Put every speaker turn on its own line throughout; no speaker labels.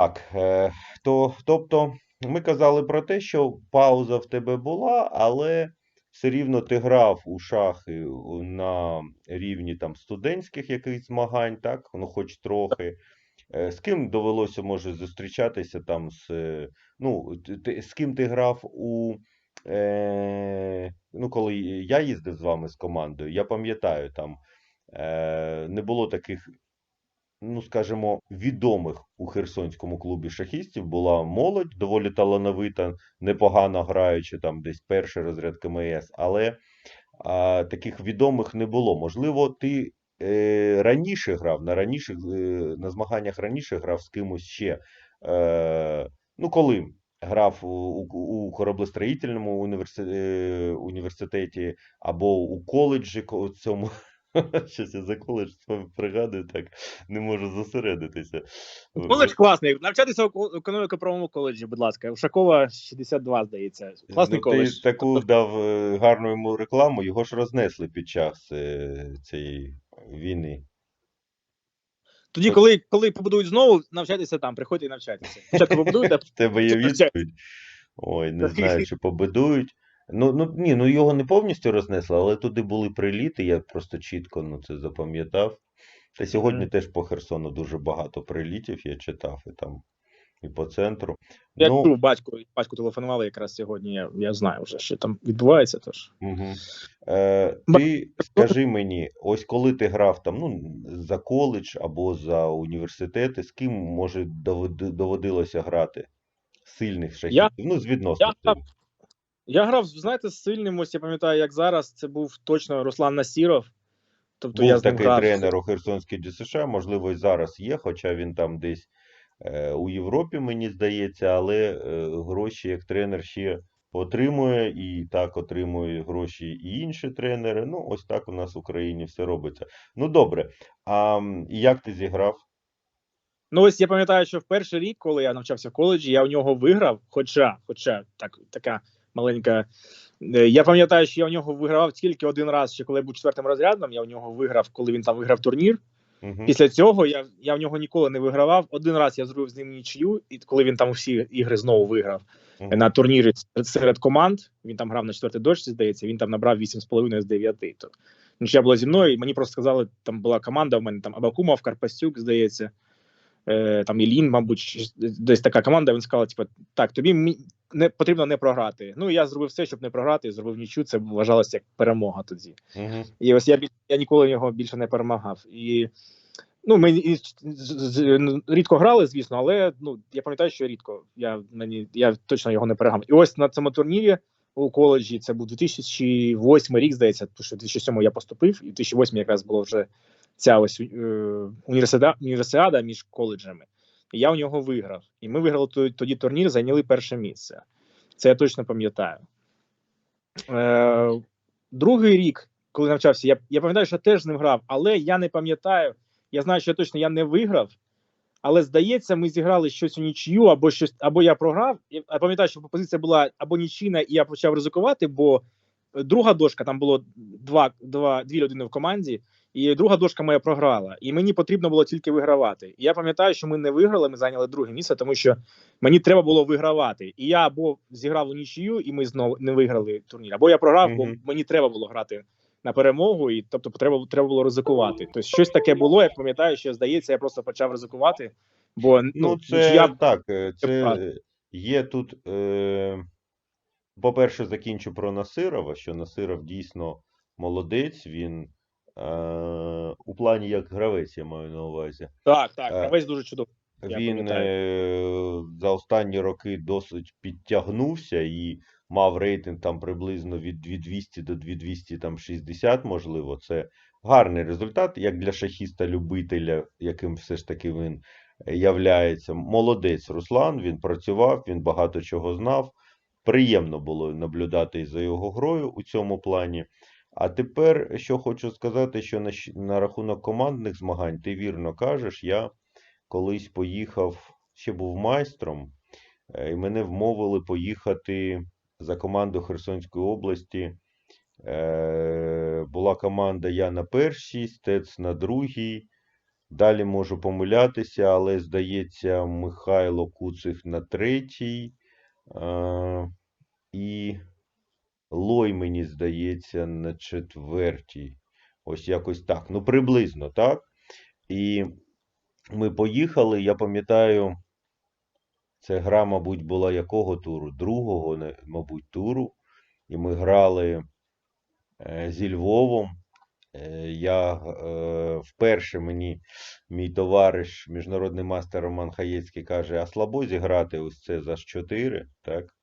Так, е, то, тобто, ми казали про те, що пауза в тебе була, але все рівно ти грав у шахи на рівні там студентських якихось змагань, так? Ну, хоч трохи. Е, З ким довелося, може, зустрічатися там з. е, Ну, ти- з ким ти грав у. Е, ну, коли я їздив з вами з командою, я пам'ятаю, там е, не було таких ну, скажімо, відомих у Херсонському клубі шахістів була молодь, доволі талановита, непогано граючи там десь перший розряд КМС, але а, таких відомих не було. Можливо, ти е, раніше грав, на раніших, е, на змаганнях раніше грав з кимось ще. Е, ну, коли грав у, у, кораблестроїтельному університеті, е, університеті або у коледжі ко- цьому. Щось я за коледж пригадую, так не можу зосередитися.
Коледж класний. Навчатися у ко- економіко-правовому коледжі, будь ласка. Ушакова 62, здається. Класний
ну,
коледж.
Ти таку дав е, гарну йому рекламу, його ж рознесли під час е, цієї війни.
Тоді, коли, коли побудують знову, навчайтеся там, приходьте і навчайтеся. Спочатку побудуєте,
В тебе є відповідь. Ой, не знаю, чи побудують. Ну, ну ні, ну його не повністю рознесли, але туди були приліти, я просто чітко ну, це запам'ятав. Та сьогодні теж по Херсону дуже багато прилітів, я читав і там, і по центру.
я
ну,
чув батьку, батьку телефонували якраз сьогодні. Я, я знаю вже, що там відбувається. Тож.
Угу. Е, ти скажи мені, ось коли ти грав там, ну, за коледж або за університети, з ким може доводилося грати? Сильних шахістів? Ну, з відносно
я. Я грав, знаєте, з сильним, ось я пам'ятаю, як зараз. Це був точно Руслан Насіров. Тобто я з ним
такий
грав.
тренер у Херсонській ДСШ, можливо, і зараз є, хоча він там десь е, у Європі, мені здається, але е, гроші як тренер ще отримує, і так отримує гроші і інші тренери. Ну, ось так у нас в Україні все робиться. Ну, добре. А як ти зіграв?
Ну, ось я пам'ятаю, що в перший рік, коли я навчався в коледжі, я у нього виграв. Хоча, хоча так, така маленька. е, Я пам'ятаю, що я у нього вигравав тільки один раз, ще коли я був четвертим розрядом. Я у нього виграв, коли він там виграв турнір.
Угу.
Після цього я, я в нього ніколи не вигравав. Один раз я зробив з ним нічию, і коли він там всі ігри знову виграв
Мгм.
на турнірі серед- команд. Він там грав на четвертій дошці, здається. Він там набрав 8,5 з 9. То нічия була зі мною, і мені просто сказали, там була команда. У мене там Абакумов, Карпастюк, здається. Е, там Ілін, мабуть, десь така команда. Він сказав: типу, так, тобі не потрібно не програти. Ну я зробив все, щоб не програти. Зробив нічю. Це вважалося як перемога тоді.
Мгм.
І ось я я ніколи його більше не перемагав. І ну ми і ну, рідко грали, звісно, але ну я пам'ятаю, що рідко. Я мені я точно його не перегав. І ось на цьому турнірі у коледжі це був 2008 рік, здається, тому що 2007 я поступив, і в 2008 якраз було вже ця ось е, універсиада, універсіада між коледжами. І я у нього виграв. І ми виграли тоді турнір, зайняли перше місце. Це я точно пам'ятаю. Е, другий рік, коли навчався, я, я пам'ятаю, що теж з ним грав, але я не пам'ятаю. Я знаю, що точно я не виграв. Але здається, ми зіграли щось у нічию, або щось, або я програв. Я пам'ятаю, що позиція була або нічийна, і я почав ризикувати, бо друга дошка там було два, два, дві людини в команді, і друга дошка моя програла. І мені потрібно було тільки вигравати. І я пам'ятаю, що ми не виграли, ми зайняли друге місце, тому що мені треба було вигравати. І я або зіграв у нічию, і ми знову не виграли турнір, або я програв, бо мені треба було грати на перемогу, і тобто треба, треба було ризикувати. Тобто щось таке було. Я пам'ятаю, що здається, я просто почав ризикувати. Бо ну,
Ну, це
нічия
так, е, це є тут. Е, по-перше, закінчу про Насирова, що Насиров дійсно молодець. Він у плані як гравець, я маю на увазі.
так, так,
Е,
гравець дуже чудовий.
Він е, за останні роки досить підтягнувся і мав рейтинг там приблизно від 2200 до 2260, можливо. Це гарний результат, як для шахіста-любителя, яким все ж таки він е, являється. Молодець Руслан, він працював, він багато чого знав. Приємно було наблюдати за його грою у цьому плані. А тепер, що хочу сказати, що на, на рахунок командних змагань, ти вірно кажеш, я колись поїхав, ще був майстром, е, і мене вмовили поїхати за команду Херсонської області. Е, Була команда я на першій, Стец на другій. Далі можу помилятися, але здається, Михайло Куцих на третій. е, І Лой, мені здається, на четвертій. Ось якось так. Ну, приблизно, так? І ми поїхали. Я пам'ятаю, це гра, мабуть, була якого туру? Другого, мабуть, туру. І ми грали е, зі Львовом. Е, Я е, вперше мені мій товариш, міжнародний мастер Роман Хаєцький, каже: а слабо зіграти ось це за 4, так?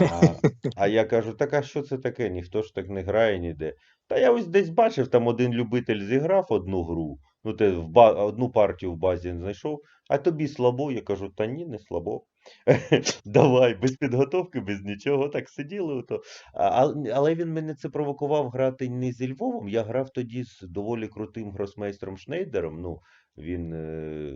А, а я кажу, так а що це таке? Ніхто ж так не грає ніде. Та я ось десь бачив, там один любитель зіграв одну гру, ну ти в ба... одну партію в базі знайшов, а тобі слабо. Я кажу, та ні, не слабо. Давай, без підготовки, без нічого, так сиділи. Ото. А, але він мене це провокував грати не зі Львовом. Я грав тоді з доволі крутим гросмейстером Шнейдером. Ну, він е,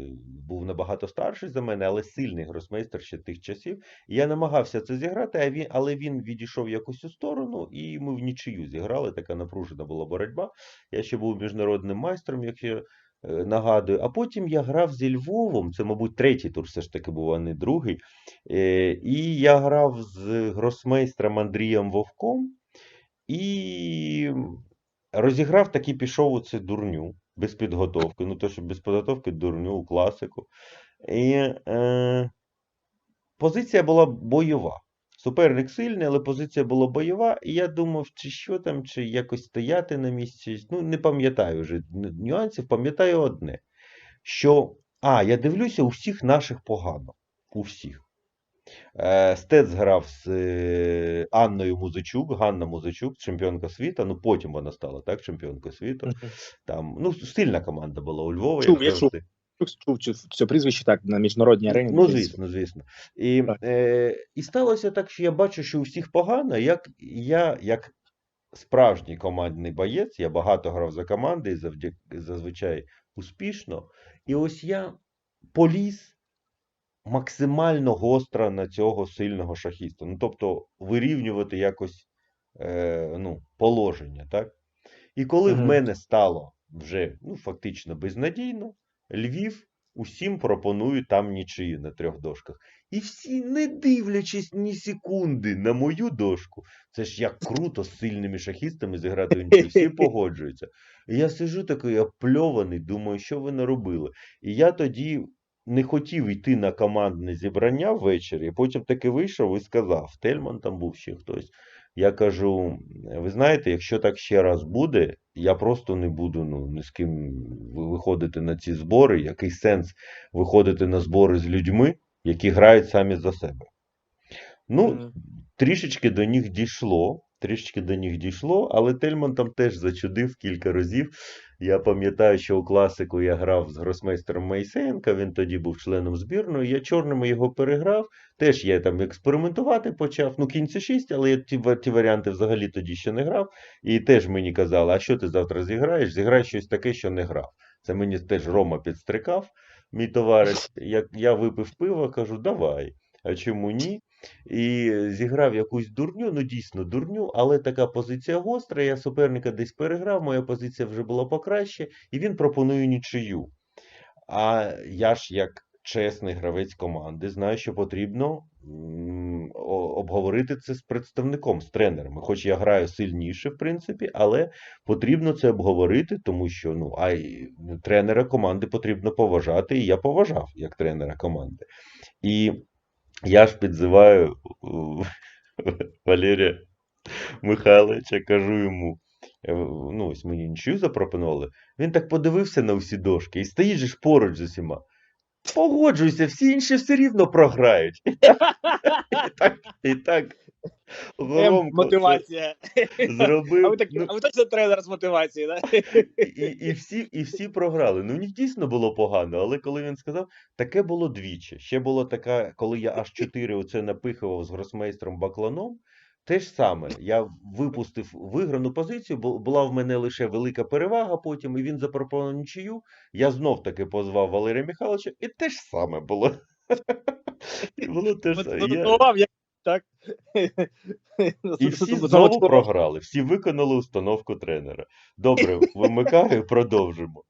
був набагато старший за мене, але сильний гросмейстер ще тих часів. Я намагався це зіграти, а він, але він відійшов якось у сторону, і ми в нічию зіграли. Така напружена була боротьба. Я ще був міжнародним майстром, як я е, нагадую. А потім я грав зі Львовом. Це, мабуть, третій тур все ж таки був, а не другий. Е, і я грав з гросмейстром Андрієм Вовком і розіграв таки пішов у це дурню без підготовки. Ну, то, що без підготовки дурню класику. І е, позиція була бойова. Суперник сильний, але позиція була бойова, і я думав, чи що там, чи якось стояти на місці. Ну, не пам'ятаю вже нюансів, пам'ятаю одне, що, а, я дивлюся, у всіх наших погано. У всіх. Е, Стец грав з е, Анною Музичук, Ганна Музичук, чемпіонка світу. Ну, потім вона стала, так, чемпіонкою світу. Там, ну, сильна команда була у Львові.
Чув, я чув. це прізвище так на міжнародній арені.
Ну, звісно, звісно. І,
Так.
е, і сталося так, що я бачу, що у всіх погано. Як я, як справжній командний боєць, я багато грав за команди і завдяки зазвичай успішно. І ось я поліз максимально гостро на цього сильного шахіста. Ну, тобто вирівнювати якось е, ну, положення, так? І коли в мене стало вже ну, фактично безнадійно, Львів усім пропонує там нічию на трьох дошках. І всі, не дивлячись ні секунди на мою дошку, це ж як круто з сильними шахістами зіграти в нічию, всі погоджуються. І я сижу такий опльований, думаю, що ви наробили. І я тоді не хотів йти на командне зібрання ввечері, потім таки вийшов і сказав: Тельман там був ще хтось. Я кажу: ви знаєте, якщо так ще раз буде, я просто не буду ну, ні з ким виходити на ці збори. Який сенс виходити на збори з людьми, які грають самі за себе? Ну, трішечки до них дійшло. Трішечки до них дійшло, але Тельман там теж зачудив кілька разів. Я пам'ятаю, що у класику я грав з гросмейстером Майсеєнка, він тоді був членом збірної. Я чорними його переграв. Теж я там експериментувати почав. Ну, кінці 6, але я ті, ті варіанти взагалі тоді ще не грав. І теж мені казали, а що ти завтра зіграєш? Зіграй щось таке, що не грав. Це мені теж Рома підстрикав, мій товариш. Як я випив пиво, кажу, давай. А чому ні? І зіграв якусь дурню, ну дійсно дурню, але така позиція гостра. Я суперника десь переграв, моя позиція вже була покраще, і він пропонує нічию. А я ж, як чесний гравець команди, знаю, що потрібно обговорити це з представником, з тренером. Хоч я граю сильніше, в принципі, але потрібно це обговорити, тому що ну, а тренера команди потрібно поважати, і я поважав як тренера команди. І я ж підзиваю Валерія Михайловича, кажу йому, е, ну ось мені нічию запропонували. Він так подивився на всі дошки і стоїть же ж поруч з усіма. Погоджуйся, всі інші все рівно програють. І так, і так Це
мотивація. А ви, так,
ну,
а ви точно тренер з мотивації, да?
і, і, всі, і всі програли. Ну, них дійсно було погано, але коли він сказав, таке було двічі. Ще було така, коли я аж 4 оце напихував з гросмейстром Бакланом. Те ж саме, я випустив виграну позицію, бу- була в мене лише велика перевага потім, і він запропонував нічию. Я знов таки позвав Валерія Михайловича, і те ж саме було. Було те ж саме.
Я так.
І всі знову програли, всі виконали установку тренера. Добре, вимикаю, продовжимо.